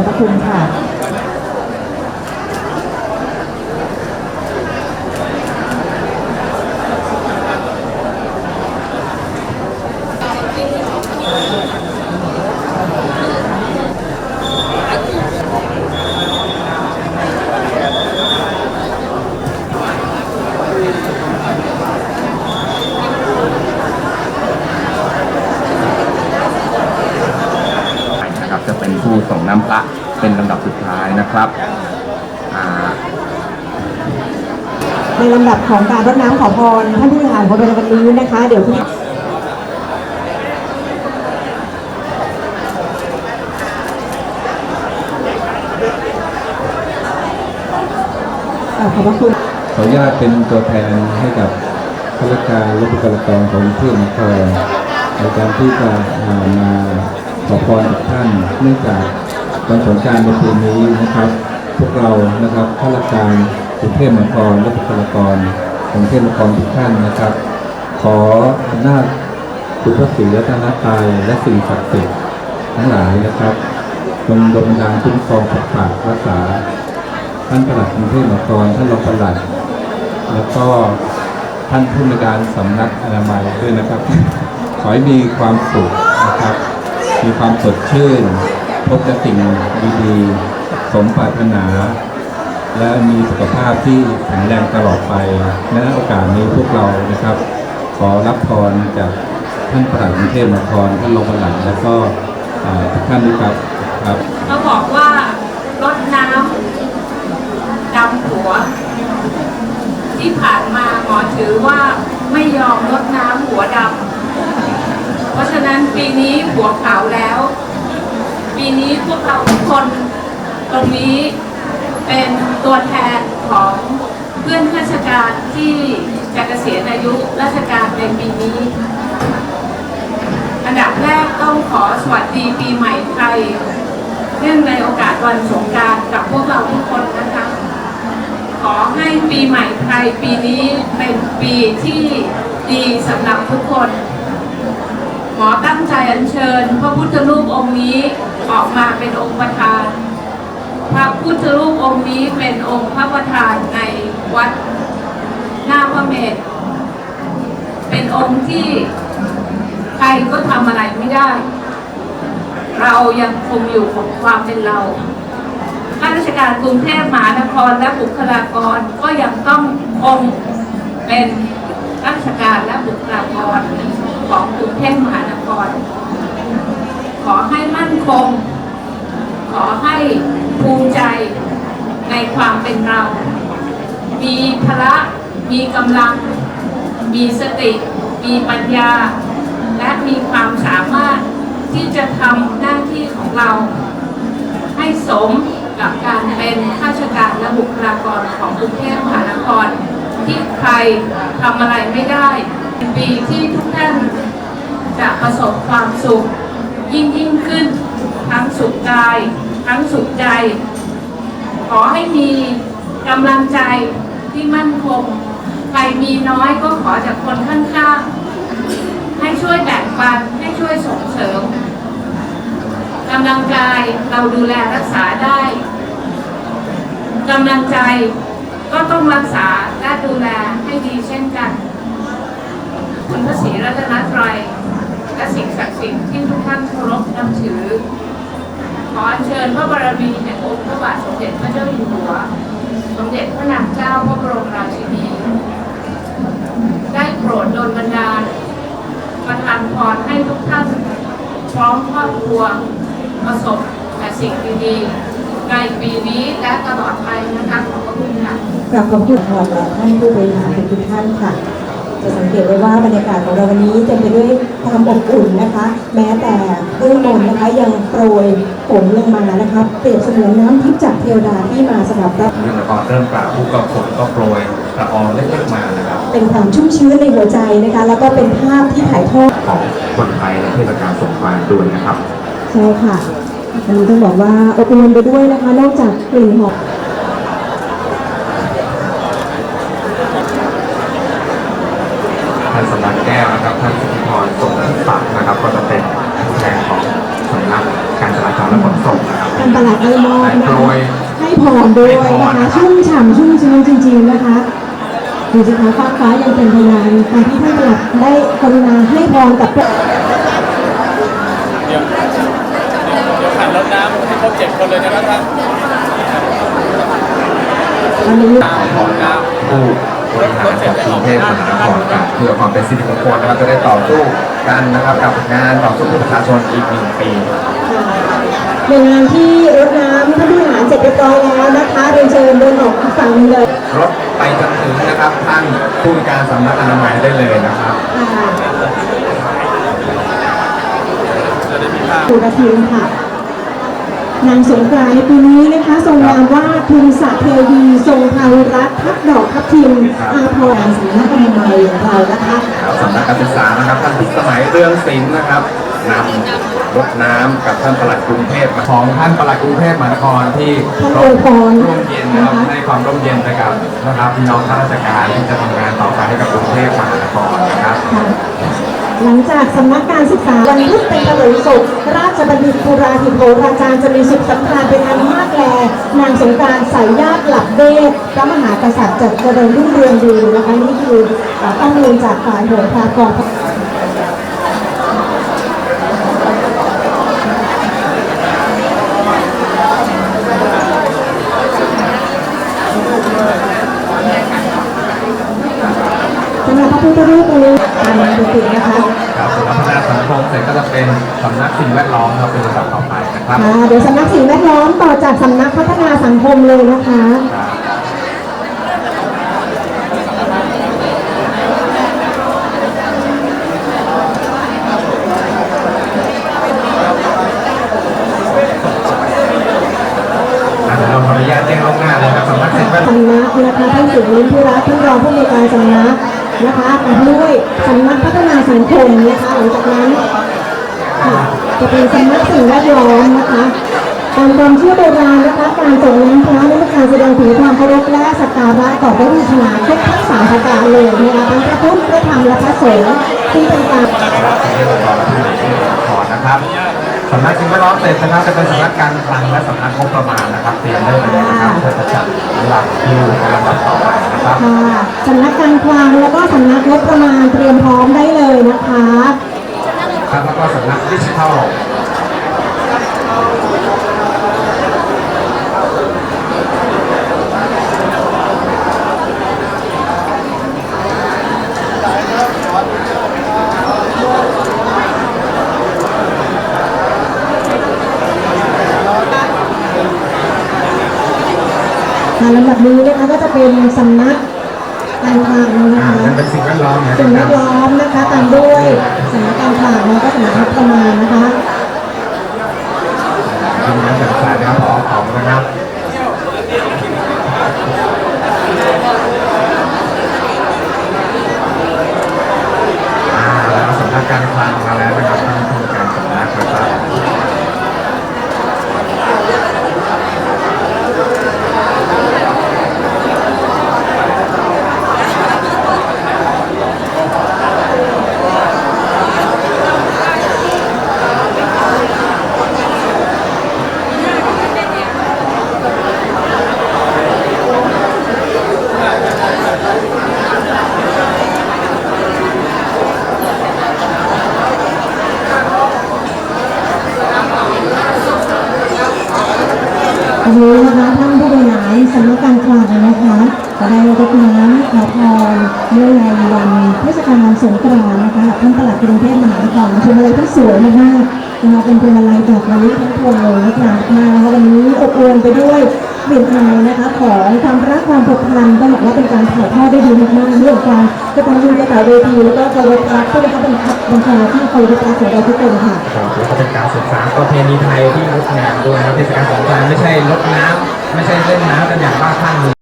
ขอบพระคุณค่ะ ดับของการรดน้ำขอพรท่านผู้บริหารของเราวันนี้นะคะ เดี๋ยวพี่ขอบพระคุณขออนุญาตเป็นตัวแทนให้กับข้าราชการและบุคลากรของเทพมหานครในการที่จะมาขอพรท่านเนื่องจากวันสงกรารในปีนี้นะครับ พวกเรานะครับข้าราชการ กรุงเทพมหานครและบุคลากรกรุงเทพมหานครทุกท่านนะครับ ขออำนาจคุณพระศรีรัตนตรัยและสิ่งศักดิ์สิทธิ์ทั้งหลายนะครับจงดลบันดาลคุ้มครองปกปักรักษา ท่านประหลัดกรุงเทพมหานครท่านรองประหลัด แล้วก็ท่านผู้ในการสำนักอนามัยด้วยนะครับ ขอให้มีความสุขนะครับ มีความสดชื่น พบแต่สิ่งดีๆ สมปรารถนา และมีสุขภาพที่แข็งแรงตลอดไปในโอกาสนี้พวกเรานะครับ ขอรับพรจากท่านประหลัดกรุงเทพมหานครท่านรองประหลัดแล้วก็ทุกท่านด้วยครับครับเขาบอกว่ารดน้ำดำหัว ที่ผ่านมาหมอถือว่าไม่ยอมรดน้ำหัวดำเพราะฉะนั้นปีนี้หัวขาวแล้ว ปีนี้พวกเราทุกคนตรงนี้ เป็นตัวแทนของเพื่อนข้าราชการที่จะเกษียณอายุราชการในปีนี้ อันดับแรกต้องขอสวัสดีปีใหม่ไทยเนื่องในโอกาสวันสงการกับพวกเราทุกคนนะคะ ขอให้ปีใหม่ไทยปีนี้เป็นปีที่ดีสำหรับทุกคน หมอตั้งใจอัญเชิญ พระพุทธรูปองค์นี้ออกมาเป็นองค์ประธาน พระพุทธรูปองค์นี้เป็นองค์พระประธานในวัดหน้าพระเมรุเป็นองค์ที่ใครก็ทำอะไรไม่ได้ เรายังคงอยู่ของความเป็นเราข้าราชการกรุงเทพมหานครและบุคลากรก็ยังต้องคงเป็นข้าราชการและบุคลากรของกรุงเทพมหานคร ขอให้มั่นคง ขอให้ภูมิใจในความเป็นเรา มีพละมีกำลัง มีสติ มีปัญญา และมีความสามารถที่จะทำหน้าที่ของเรา ให้สมกับการเป็นข้าราชการและบุคลากรของกรุงเทพมหานคร ที่ใครทำอะไรไม่ได้เป็นปีที่ทุกท่านจะประสบความสุขยิ่งยิ่งขึ้น ทั้งสุขกาย ทั้งสุขใจ ขอให้มีกำลังใจที่มั่นคง ใครมีน้อยก็ขอจากคนข้างๆ ให้ช่วยแบ่งปัน ให้ช่วยส่งเสริมกำลังกายเราดูแลรักษาได้กำลังใจก็ต้องรักษาและดูแลให้ดีเช่นกัน คุณพระศรีรัตนตรัยและสิ่งศักดิ์สิทธิ์ที่ทุกท่านเคารพนับถือ ขอเชิญพระบารมีแห่งองค์พระบาทสมเด็จพระเจ้าอยู่หัว สมเด็จพระนางเจ้าพระบรมราชินี ได้โปรดโดนบันดาลประทานพรให้ทุกท่านพร้อมครอบครัวประสบแต่สิ่งดีๆในปีนี้และตลอดไปนะคะขอบพระคุณค่ะกราบขอบคุณพรและท่านผู้บริหารทุกท่านค่ะ จะสังเกตได้ว่าบรรยากาศของเราวันนี้เต็มไปด้วยความอบอุ่นนะคะ แม้แต่เบื้องบนนะคะยังโปรยฝนลงมานะคะเปรียบเสมือนน้ำทิพย์จากเทวดาที่มาสำหรับรับเรื่องละครเริ่มกล่าวผู้ก็ฝนก็โปรยละอองเล็กๆมานะครับเป็นความชุ่มชื้นในหัวใจนะคะ แล้วก็เป็นภาพที่ถ่ายทอดของคนไทยในเทศกาลสงกรานต์ด้วยนะครับใช่ค่ะวันนี้ต้องบอกว่าอบอุ่นไปด้วยนะคะ นอกจากกลิ่นหอม ท่านสำนักแก้วนะครับ ท่านสุนทรสมศักดิ์นะครับ ก็จะเป็นผู้แทนของสำนักการจราจรและขนส่งนะครับท่านประหลัดได้มอบนะโปรคะยให้พรด้วยให้พรนะคะนะครับชุ่มฉ่ำชุ่มชื้นจริง ๆนะคะดูสิคะฟ้าฟ้ายังเป็นพยานการที่ท่านประหลัดได้กรุณาให้พรกับพวกเดี๋ยวเดี๋ยวขันรถน้ำให้ครบเจ็ดคนเลยนะครับท่านวันนี้ขอพรจากผู้บริหารของกรุงเทพมหานครครับเพื่อความเป็นสิริมงคลนะครับจะได้ต่อสู้กันนะครับกับงานต่อสู้เพื่อประชาชนอีกหนึ่งปี ในงานที่รดน้ำท่านผู้บริหารเสร็จเรียบร้อยแล้วนะคะเรียนเชิญเดินออกอีกฝั่งหนึงเลยรถไปจนถึงนะครับท่านผู้ว่าการสำนักอนามัยได้เลยนะครับค่ะสุรทินค่ะ นางสงกรานต์ในปีนี้นะคะทรงนามว่าทุนสะเทวีทรงพาวุรัตน์ทับดอกทับทิมครับอาภรณ์สำนักอนามัยของเรานะคะครับสำนักการศึกษานะครับท่านพิสมัยเรื่องศิลป์นะครับนำรถน้ำกับท่านปลัดกรุงเทพของท่านปลัดกรุงเทพมหานครที่ท่านอวยพรร่มเย็นนะครับนะคะให้ความร่มเย็นไปกับนะครับพี่น้องข้าราชการที่จะทำงานต่อไปให้กับกรุงเทพมหานครนะครับ ค่ะ หลังจากสำนักการศึกษาวันพุธเป็นถนนสุขราชบัณฑิตภูราธิโภราจารย์จะมีสุขสำราญเป็นอันมากแล นางสงการสายญาติหลับเวทพระมหากษัตริย์จะเจริญรุ่งเรืองดีนะคะนี่คือข้อมูลจากฝ่ายโหราพากร สำหรับพระพุทธรูปตรงนี้ตามมาติดๆนะคะ ครับสำนักพัฒนาสังคม เสร็จก็จะเป็นสำนักสิ่งแวดล้อมครับเป็นลำดับต่อไปนะครับค่ะเดี๋ยวสำนักสิ่งแวดล้อมต่อจากสำนักพัฒนาสังคมเลยนะคะอะเดี๋ยวเราขออนุญาตแจ้งล่วงหน้าเลยครับสำนักสิ่งแวดล้อม สำนักนะคะท่านสุรินทร์พิรัตน์ท่านรองผู้อำนวยการสำนักนะคะตามด้วยสำนักพัฒนาสังคมนะคะหลังจากนั้นค่ะ จะเป็นสำนักสิ่งแวดล้อมนะคะตามความเชื่อโบราณนะคะการส่งน้ำพระและการแสดงถึงความเคารพและสักการะต่อพระวิชนาทุกทั้งสามประการเลยนะคะทั้งพระพุทธพระธรรมและพระสงฆ์ซึ่งเป็นการขอนะครับสำนักสิ่งแวดล้อมเสร็จนะครับจะเป็นสำนักการคลังและสำนักงบประมาณนะครับเตรียมได้เลยนะครับเพื่อจะจัดหลักคิวในลำดับต่อไปนะครับค่ะสำนักการคลังแล้วก็สำนักงบประมาณเตรียมพร้อมได้เลยนะคะ ครับแล้วก็สำนักดิจิทัลค่ะลำดับนี้นะคะก็จะเป็นสำนักการคลังนะอ่าคะนั่นเป็นสิ่งแวดล้อมนะคสิ่งแวรับดล้อมนะคะตามด้วย สำนักการคลังแล้วก็สำนักงบประมาณนะคะ ทีมงานจัดสรรนะครับขอขอบคุณนะครับอ่าแล้วสำนักการคลังมาแล้วนะครับท่านผู้ในการสำนักนะครับ วันนี้นะคะท่านผู้ บริหารสำนักการคลังนะคะก็ได้รดน้ำขอพรเนื่องในวันเทศกาลวันสงกรานต์นะคะท่านปลัดกรุงเทพมหานครชมอะไรที่สวยมากๆนะคะเป็นพวงมาลัยดอกมะลิทั้งพวงเลยนะคะมาวันนี้อบอวลไปด้วย กลิ่นอายนะคะของความรักความผูกพันต้องบอกว่าเป็นการถ่ายทอดได้ดีมากๆเรื่องการกระตันยูกระต่ายเวทีแล้วก็เคารพรักผู้บังคับบัญชาบัญชาที่เคารพรักของเราทุกคนค่ะครับแล้วก็เป็นการศึกษาประเพณีไทยที่งดงามด้วยนะครับเทศกาลสงกรานต์ไม่ใช่ลดน้ำไม่ใช่เล่นน้ำกันอย่างบ้าคลั่งเลย